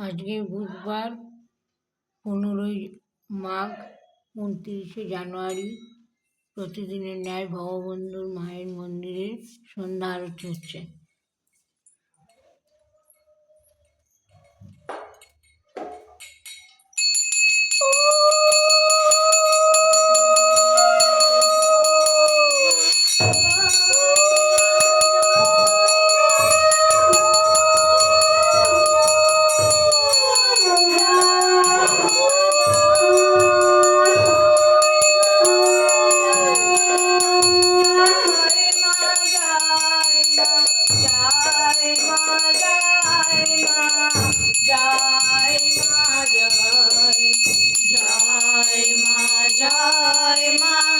আজকে বুধবার পনেরোই মাঘ উনত্রিশে জানুয়ারি প্রতিদিনের ন্যায় ভগবন্ধুর মায়ের মন্দিরে সন্ধ্যা আরতি হচ্ছে।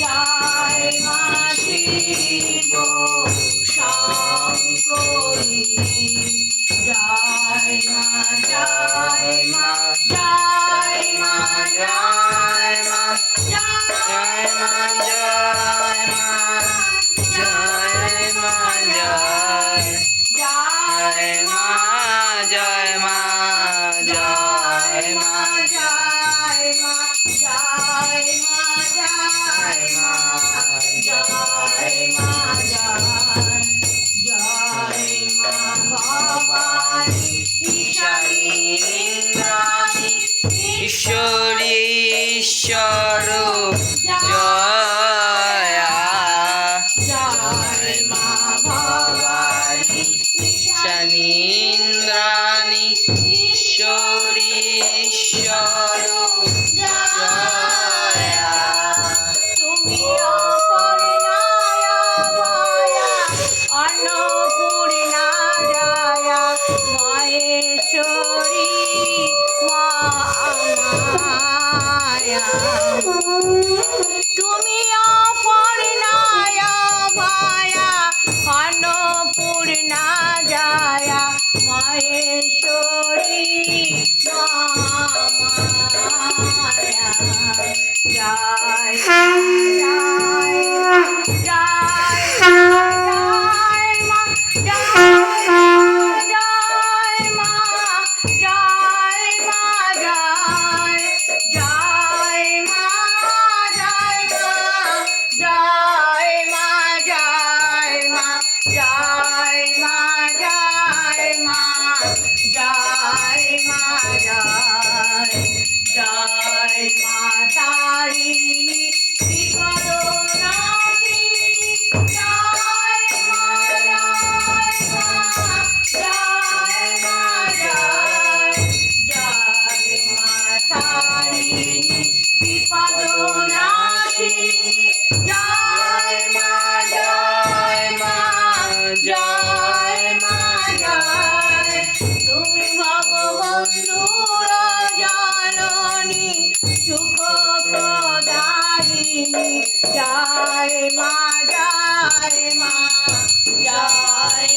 যায় মাটি গো মা যায় মা যায় জয় মা জয় মা ঈশ্বর মহেশ্বরী মা মায়া তুমি অপর্ণায়া ভয়া অন্নপূর্ণা জয়া। মহেশ্বরী মা মায়া জয় জয় জয় জয় মা জয় মা জয়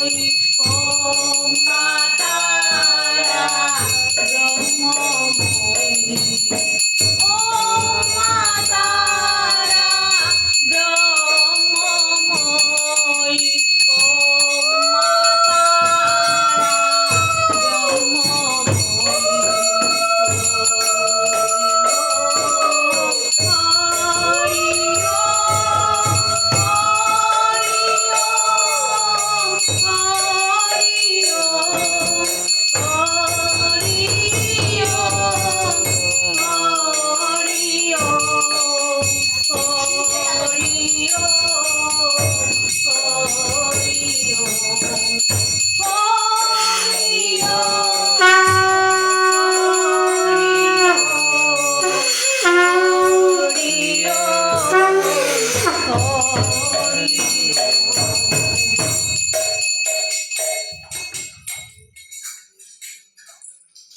ওম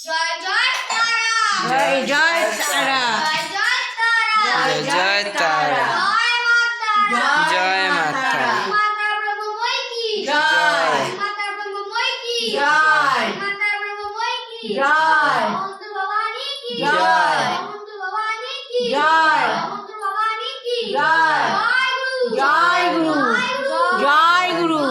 জয় জয় তারা জয় জয় তারা জয় জয় তারা জয় জয় তারা। জয়। মাতা জয়। জয়। জয়। জয়। জয়। জয়। জয়। গুরু। জয় গুরু।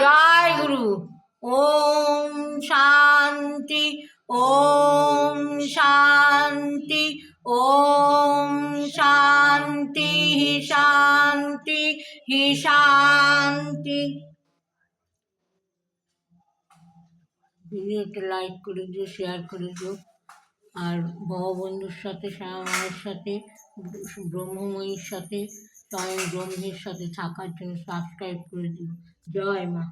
জয় গুরু। ওম শান্তি। ওম শান্তি। ওম শান্তি শান্তি। হি শান্তি ভিডিওটা লাইক করে দিও শেয়ার করে দিও আর ভগবন্ধুর সাথে শ্যামার সাথে, ব্রহ্মময়ীর সাথে, স্বয়ং ব্রহ্মের সাথে থাকার জন্য সাবস্ক্রাইব করে দিও। জয় মা।